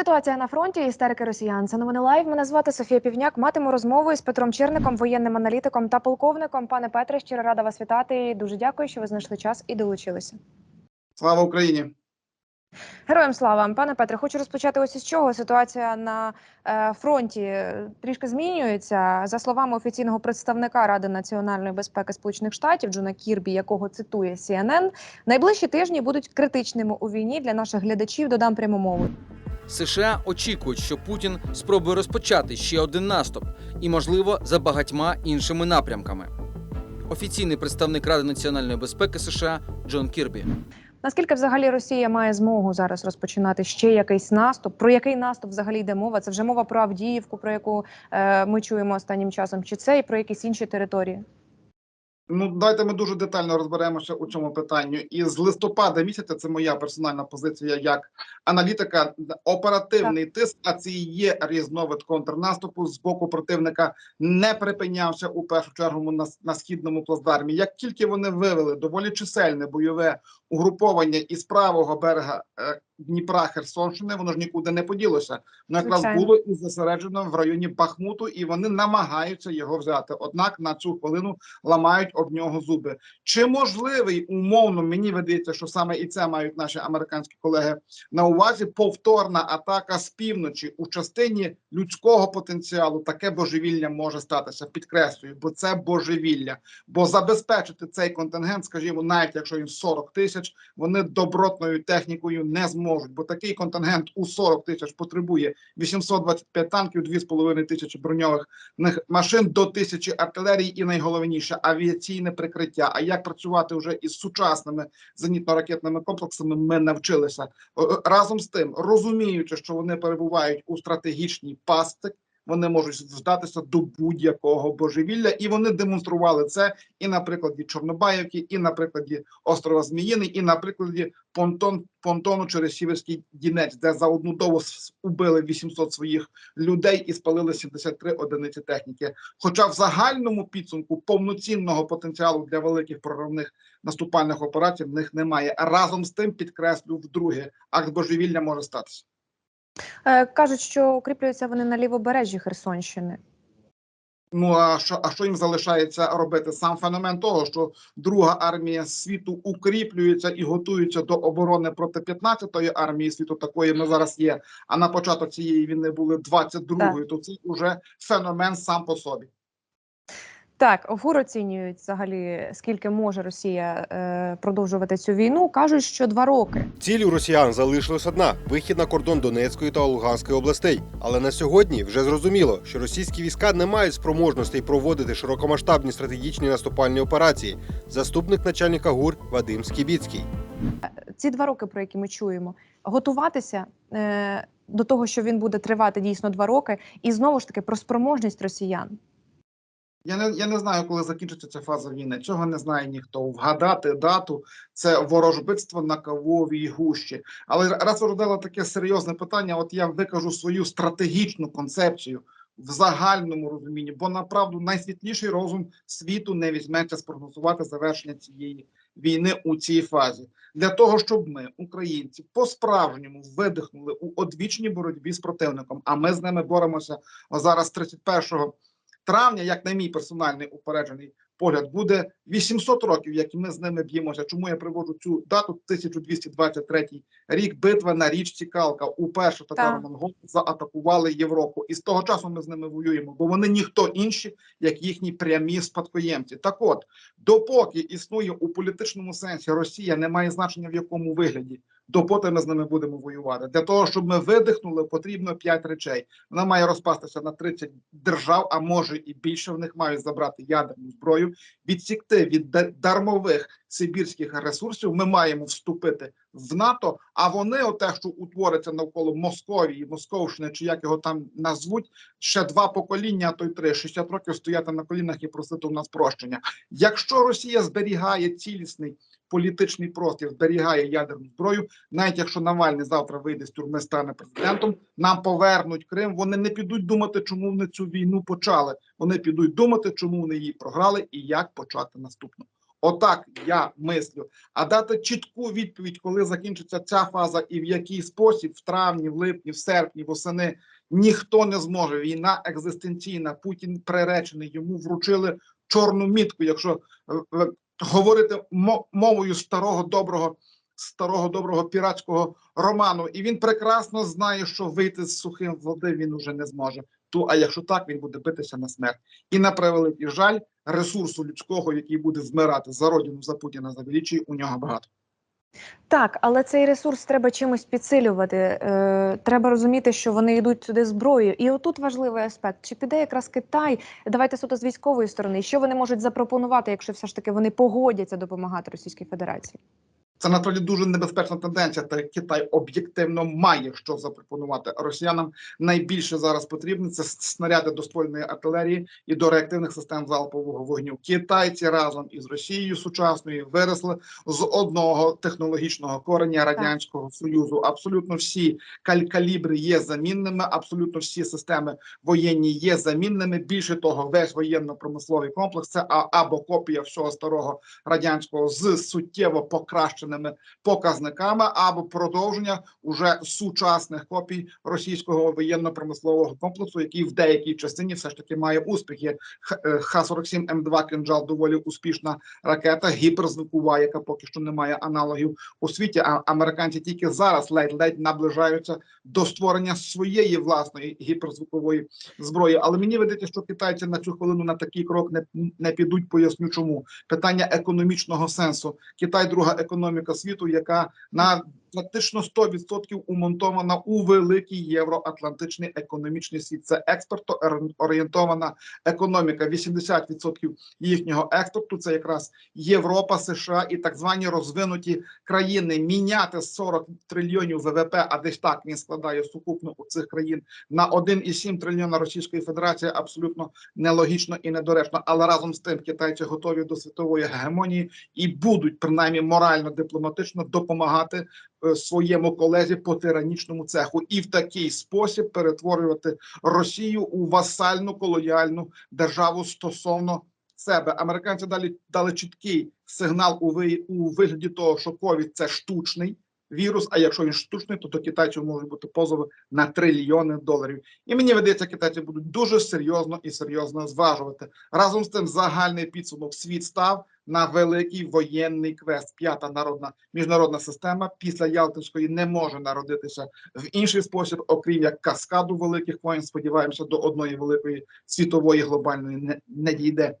Ситуація на фронті. Істерики росіян. Це новини лайв. Мене звати Софія Півняк. Матиму розмову із Петром Черником, воєнним аналітиком та полковником. Пане Петре, щиро рада вас вітати. Дуже дякую, що ви знайшли час і долучилися. Слава Україні! Героям слава, пане Петре, хочу розпочати ось із чого. Ситуація на е, фронті трішки змінюється. За словами офіційного представника Ради національної безпеки Сполучених Штатів Джона Кірбі, якого цитує CNN, найближчі тижні будуть критичними у війні для наших глядачів. Додам пряму мову. США очікують, що Путін спробує розпочати ще один наступ, і, можливо, за багатьма іншими напрямками. Офіційний представник Ради національної безпеки США Джон Кірбі. Наскільки взагалі Росія має змогу зараз розпочинати ще якийсь наступ? Про який наступ взагалі йде мова? Це вже мова про Авдіївку, про яку е, ми чуємо останнім часом, чи це і про якісь інші території? Ну давайте ми дуже детально розберемося у цьому питанню. І з листопада місяця це моя персональна позиція як аналітика. Оперативний тиск, а це і є різновид контрнаступу з боку противника, не припинявся у першу чергу на, на східному плацдармі. Як тільки вони вивели доволі чисельне бойове угруповання із правого берега е, Дніпра Херсонщини, воно ж нікуди не поділося. Воно якраз було і зосереджено в районі Бахмуту, і вони намагаються його взяти. Однак на цю хвилину ламають об нього зуби. Чи можливий умовно мені видається, що саме і це мають наші американські колеги на увазі повторна атака з півночі у частині людського потенціалу? Таке божевілля може статися. Підкреслюю, бо це божевілля. Бо забезпечити цей контингент, скажімо, навіть якщо він 40 тисяч, вони добротною технікою не зможуть. Бо такий контингент у 40 тисяч потребує 825 танків, 2,5 тисячі броньових машин до тисячі артилерії і найголовніше авіаційне прикриття. А як працювати вже із сучасними зенітно-ракетними комплексами, ми навчилися разом з тим, розуміючи, що вони перебувають у стратегічній пастик. Вони можуть вдатися до будь-якого божевілля, і вони демонстрували це і на прикладі Чорнобаївки, і на прикладі острова Зміїний, і на прикладі понтон понтону через Сіверський Дінець, де за одну добу убили 800 своїх людей і спалили 73 одиниці техніки. Хоча в загальному підсумку повноцінного потенціалу для великих проривних наступальних операцій в них немає. Разом з тим підкреслю вдруге, акт божевілля може статися. Е, кажуть, що укріплюються вони на лівобережжі Херсонщини. Ну а що, а що їм залишається робити? Сам феномен того, що друга армія світу укріплюється і готується до оборони проти 15-ї армії світу. Такої ми зараз є. А на початок цієї війни були 22-ї, то це вже феномен сам по собі. Так, ГУР оцінюють взагалі, скільки може Росія е, продовжувати цю війну. кажуть, що два роки. Ціль у росіян залишилась одна вихід на кордон Донецької та Луганської областей. Але на сьогодні вже зрозуміло, що російські війська не мають спроможностей проводити широкомасштабні стратегічні наступальні операції. Заступник начальника ГУР Вадим Скібіцький. Ці два роки, про які ми чуємо, готуватися е, до того, що він буде тривати дійсно два роки, і знову ж таки про спроможність росіян. Я не я не знаю, коли закінчиться ця фаза війни. Цього не знає ніхто. Вгадати дату це ворожбитство на кавовій гущі. Але раз задали таке серйозне питання, от я викажу свою стратегічну концепцію в загальному розумінні, бо направду найсвітліший розум світу не візьметься спрогнозувати завершення цієї війни у цій фазі. Для того щоб ми, українці, по-справжньому видихнули у одвічній боротьбі з противником. А ми з ними боремося зараз 31 травня, як на мій персональний упереджений погляд, буде 800 років, як ми з ними б'ємося. Чому я приводжу цю дату? 1223 рік. Битва на річці Калка. Уперше татаро монголи заатакували Європу, і з того часу ми з ними воюємо, бо вони ніхто інші, як їхні прямі спадкоємці. Так от, допоки існує у політичному сенсі Росія, не має значення в якому вигляді. Допоки ми з ними будемо воювати. Для того, щоб ми видихнули, потрібно п'ять речей. Вона має розпастися на 30 держав, а може і більше. В них мають забрати ядерну зброю, відсікти від дармових сибірських ресурсів. Ми маємо вступити в НАТО. А вони, оте, що утвориться навколо Московії, Московщини, чи як його там назвуть, ще два покоління, а то й три 60 років стояти на колінах і просити у нас прощення. Якщо Росія зберігає цілісний політичний простір, зберігає ядерну зброю, навіть якщо Навальний завтра вийде з тюрми, стане президентом, нам повернуть Крим. Вони не підуть думати, чому вони цю війну почали. Вони підуть думати, чому вони її програли і як почати наступну. Отак я мислю. А дати чітку відповідь, коли закінчиться ця фаза і в який спосіб, в травні, в липні, в серпні, восени, ніхто не зможе. Війна екзистенційна. Путін приречений. Йому вручили чорну мітку. Якщо е, е, говорити мо- мовою старого доброго, старого доброго піратського роману, і він прекрасно знає, що вийти з сухим води він уже не зможе. Ту, а якщо так, він буде битися на смерть. І на превеликий жаль, ресурсу людського, який буде вмирати за родину, за Путіна, за величі, у нього багато. Так, але цей ресурс треба чимось підсилювати. Е, треба розуміти, що вони йдуть сюди зброєю. І отут важливий аспект: чи піде якраз Китай? Давайте суто з військової сторони. Що вони можуть запропонувати, якщо все ж таки вони погодяться допомагати Російській Федерації? Це насправді дуже небезпечна тенденція. Та Китай об'єктивно має що запропонувати росіянам. Найбільше зараз потрібно це снаряди до ствольної артилерії і до реактивних систем залпового вогню. Китайці разом із Росією сучасною виросли з одного технологічного кореня радянського союзу. Абсолютно всі каль- калібри є замінними. Абсолютно всі системи воєнні є замінними. Більше того, весь воєнно-промисловий комплекс це або копія всього старого радянського з суттєво покращеними показниками, або продовження уже сучасних копій російського воєнно-промислового комплексу, який в деякій частині все ж таки має успіхи. Е, Х-47 М2 «Кинжал» доволі успішна ракета, гіперзвукова, яка поки що не має аналогів у світі. А американці тільки зараз ледь-ледь наближаються до створення своєї власної гіперзвукової зброї. Але мені видається, що китайці на цю хвилину на такий крок не, не підуть. Поясню, чому питання економічного сенсу. Китай друга економіка світу, яка на практично 100% умонтована у великий євроатлантичний економічний світ. Це експортоорієнтована економіка. 80% їхнього експорту це якраз Європа, США і так звані розвинуті країни. Міняти 40 трильйонів ВВП, а десь так він складає сукупно у цих країн на 1,7 трильйона Російської Федерації абсолютно нелогічно і недоречно. Але разом з тим китайці готові до світової гегемонії і будуть принаймні морально дипломатично допомагати своєму колезі по тиранічному цеху, і в такий спосіб перетворювати Росію у васальну колоніальну державу стосовно себе. Американці далі дали чіткий сигнал у ви у вигляді того, що ковід це штучний. Вірус, а якщо він штучний, то до китайців можуть бути позови на трильйони доларів. І мені видається, китайці будуть дуже серйозно і серйозно зважувати. Разом з тим, загальний підсумок світ став на великий воєнний квест. П'ята народна міжнародна система після Ялтинської не може народитися в інший спосіб, окрім як каскаду великих воєн. Сподіваємося, до одної великої світової глобальної не, не дійде.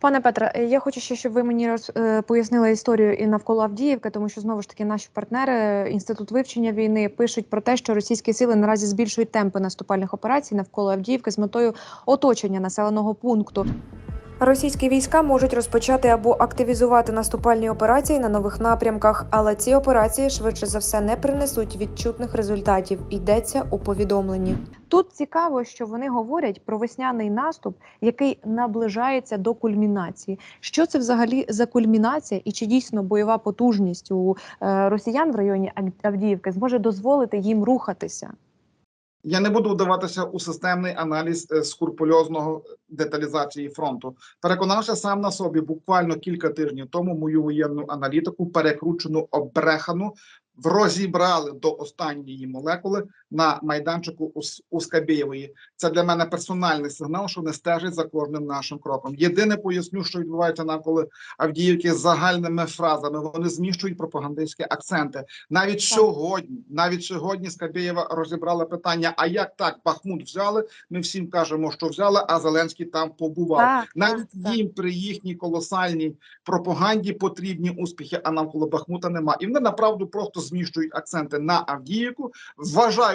Пане Петре, я хочу ще, щоб ви мені роз, е, пояснили історію і навколо Авдіївки, тому що знову ж таки наші партнери, інститут вивчення війни, пишуть про те, що російські сили наразі збільшують темпи наступальних операцій навколо Авдіївки з метою оточення населеного пункту. Російські війська можуть розпочати або активізувати наступальні операції на нових напрямках, але ці операції швидше за все не принесуть відчутних результатів. Йдеться у повідомленні. Тут цікаво, що вони говорять про весняний наступ, який наближається до кульмінації. Що це взагалі за кульмінація, і чи дійсно бойова потужність у е, росіян в районі Ав- Авдіївки зможе дозволити їм рухатися? Я не буду вдаватися у системний аналіз скурпульозного скрупульозного деталізації фронту. Переконався сам на собі буквально кілька тижнів тому мою воєнну аналітику, перекручену, обрехану, розібрали до останньої молекули на майданчику у, Скабєєвої. Це для мене персональний сигнал, що не стежить за кожним нашим кроком. Єдине поясню, що відбувається навколо Авдіївки з загальними фразами. Вони зміщують пропагандистські акценти. Навіть сьогодні, навіть сьогодні Скабєєва розібрала питання: а як так Бахмут взяли? Ми всім кажемо, що взяли, а Зеленський там побував. Так, Навіть так, їм при їхній колосальній пропаганді потрібні успіхи, а навколо Бахмута нема. І вони направду просто зміщують акценти на Авдіївку,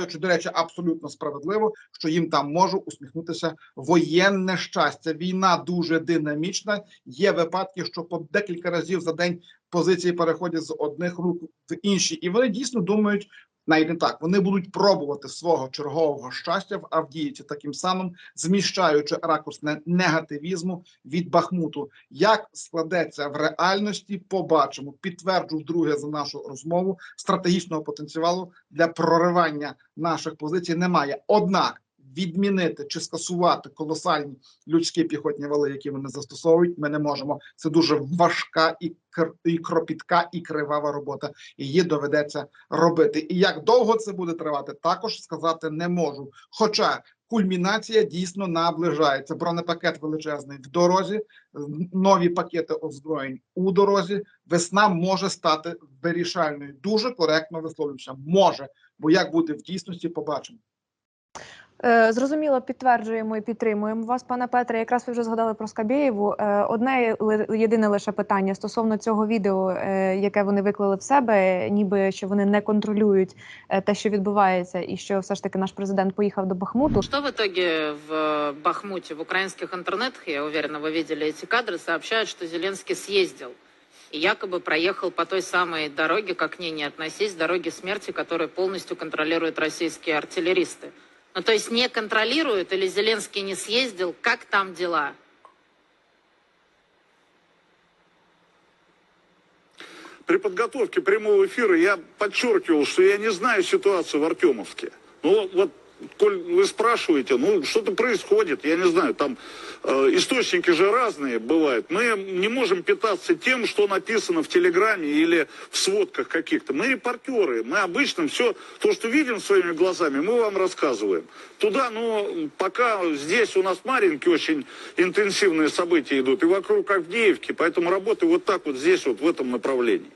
вважаючи, до речі, абсолютно справедливо, що їм там може усміхнутися воєнне щастя. Війна дуже динамічна. Є випадки, що по декілька разів за день позиції переходять з одних рук в інші, і вони дійсно думають. Навіть не так, вони будуть пробувати свого чергового щастя в Авдіївці, таким самим зміщаючи ракурс негативізму від Бахмуту. Як складеться в реальності, побачимо. Підтверджу вдруге за нашу розмову стратегічного потенціалу для проривання наших позицій немає. Однак відмінити чи скасувати колосальні людські піхотні вали, які вони застосовують. Ми не можемо. Це дуже важка і і кропітка, і кривава робота. Її доведеться робити. І як довго це буде тривати, також сказати не можу. Хоча кульмінація дійсно наближається. Бронепакет величезний в дорозі, нові пакети озброєнь у дорозі. Весна може стати вирішальною. Дуже коректно висловлююся. Може, бо як буде в дійсності, побачимо. Е, Зрозуміло, підтверджуємо і підтримуємо вас, пане Петре. Якраз ви вже згадали про Скабєєву. Е, Одне ли- єдине лише питання стосовно цього відео, е, яке вони виклали в себе, ніби що вони не контролюють е, те, що відбувається, і що все ж таки наш президент поїхав до Бахмуту. Что в итоге в э, Бахмуте, в украинских интернетах, я уверена, вы видели эти кадры, сообщают, что Зеленский съездил и якобы проехал по той самой дороге, как к ней не относись, дороге смерти, которую полностью контролируют российские артиллеристы. Ну, то есть не контролируют или Зеленский не съездил, как там дела? При подготовке прямого эфира я подчеркивал, что я не знаю ситуацию в Артемовске. Ну вот, коль вы спрашиваете, ну что-то происходит, я не знаю, там э, источники же разные бывают. Мы не можем питаться тем, что написано в Телеграме или в сводках каких-то. Мы репортеры, мы обычно все, то, что видим своими глазами, мы вам рассказываем. Туда, ну, пока здесь у нас маленькие очень интенсивные события идут, и вокруг Авдеевки, поэтому работаю вот так вот здесь, вот в этом направлении.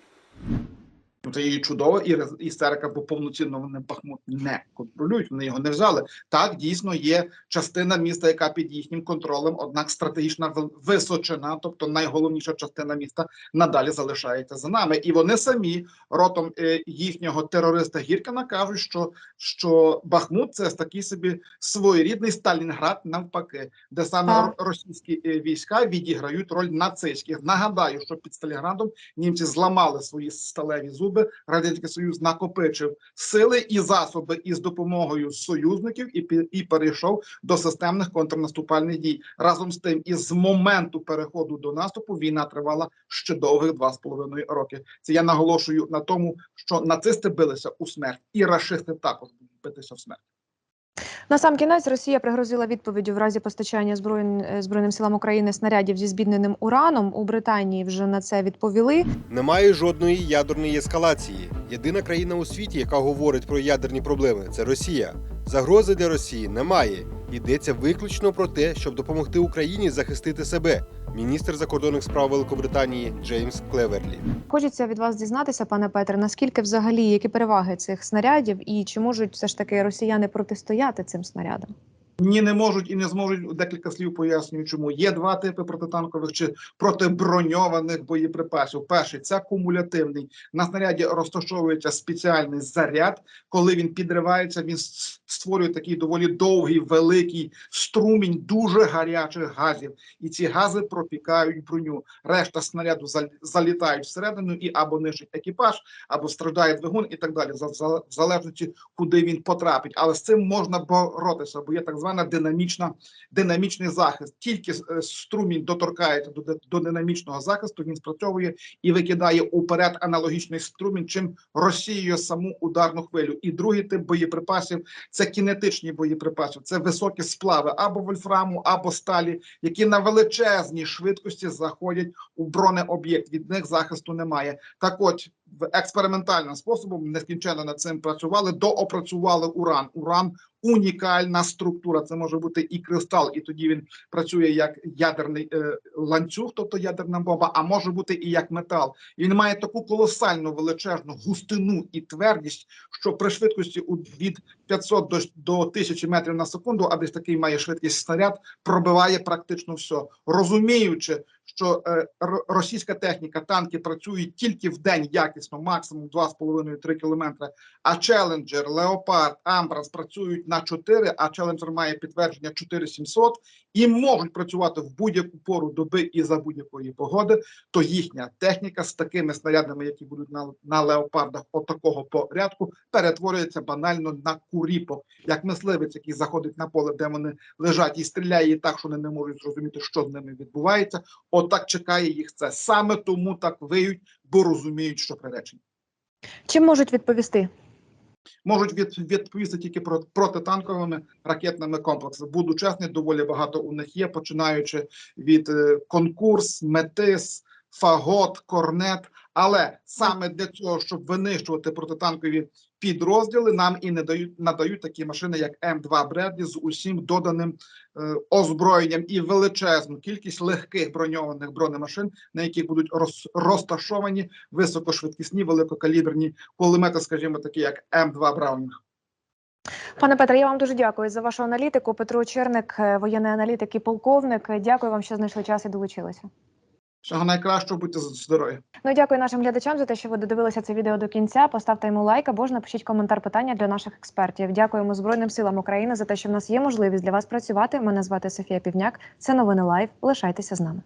Це і чудово, і рез- істерика, бо повноцінно вони Бахмут не контролюють. Вони його не взяли. Так дійсно є частина міста, яка під їхнім контролем, однак стратегічна височина, тобто найголовніша частина міста, надалі залишається за нами. І вони самі ротом е, їхнього терориста Гіркина кажуть, що, що Бахмут це такий собі своєрідний Сталінград навпаки, де саме Так. російські е, війська відіграють роль нацистських. Нагадаю, що під Сталінградом німці зламали свої сталеві зуби. Радянський Союз накопичив сили і засоби із допомогою союзників і і перейшов до системних контрнаступальних дій. Разом з тим, із моменту переходу до наступу війна тривала ще довгих два з половиною роки. Це я наголошую на тому, що нацисти билися у смерть, і рашисти також битися в смерть. На сам кінець Росія пригрозила відповіддю в разі постачання збройн... е, збройним силам України снарядів зі збідненим ураном. У Британії вже на це відповіли. Немає жодної ядерної ескалації. Єдина країна у світі, яка говорить про ядерні проблеми, це Росія. Загрози для Росії немає. Йдеться виключно про те, щоб допомогти Україні захистити себе. Міністр закордонних справ Великобританії Джеймс Клеверлі. Хочеться від вас дізнатися, пане Петре, наскільки взагалі які переваги цих снарядів, і чи можуть все ж таки росіяни протистояти цим снарядам? Ні, не можуть і не зможуть декілька слів пояснюю, чому є два типи протитанкових чи протиброньованих боєприпасів. Перший це кумулятивний. На снаряді розташовується спеціальний заряд. Коли він підривається, він створює такий доволі довгий, великий струмінь дуже гарячих газів, і ці гази пропікають броню. Решта снаряду зал- залітають всередину і або нищить екіпаж, або страждає двигун, і так далі. В залежності куди він потрапить. Але з цим можна боротися, бо є так звана динамічна динамічний захист. Тільки е, струмінь доторкається до, до динамічного захисту, він спрацьовує і викидає уперед аналогічний струмінь, чим розсіює саму ударну хвилю. І другий тип боєприпасів це кінетичні боєприпаси, це високі сплави або вольфраму, або сталі, які на величезній швидкості заходять у бронеоб'єкт. Від них захисту немає. Так от експериментальним способом нескінченно над цим працювали, доопрацювали уран. Уран унікальна структура. Це може бути і кристал, і тоді він працює як ядерний е, ланцюг, тобто ядерна бомба, а може бути і як метал. І він має таку колосальну величезну густину і твердість, що при швидкості від 500 до, до 1000 метрів на секунду, а десь такий має швидкість снаряд, пробиває практично все, розуміючи. Що е, російська техніка, танки працюють тільки в день якісно, максимум 2,5-3 кілометри. А Челенджер, Леопард, Амбрас працюють на 4, а Челенджер має підтвердження 4700 і можуть працювати в будь-яку пору доби і за будь-якої погоди. То їхня техніка з такими снарядами, які будуть на, на леопардах отакого порядку, перетворюється банально на куріпок, як мисливець, який заходить на поле, де вони лежать, і стріляє так, що вони не можуть зрозуміти, що з ними відбувається. Отак чекає їх це. Саме тому так виють, бо розуміють, що приречені. Чим можуть відповісти? можуть від, відповісти тільки про протитанковими ракетними комплексами. Буду чесний, доволі багато у них є, починаючи від е, конкурс, метис, фагот, корнет. Але саме для цього, щоб винищувати протитанкові підрозділи, нам і не дають надають такі машини, як М2 Бредлі з усім доданим е, озброєнням і величезну кількість легких броньованих бронемашин, на яких будуть роз, розташовані високошвидкісні великокаліберні кулемети, скажімо, такі як М2 Браунінг. Пане Петре, я вам дуже дякую за вашу аналітику. Петро Черник, е, воєнний аналітик і полковник. Дякую вам, що знайшли час і долучилися. Всього найкращого, будьте здорові. Ну дякую нашим глядачам за те, що ви додивилися це відео до кінця. Поставте йому лайк або ж напишіть коментар питання для наших експертів. Дякуємо Збройним силам України за те, що в нас є можливість для вас працювати. Мене звати Софія Півняк. Це новини Лайв. Лишайтеся з нами.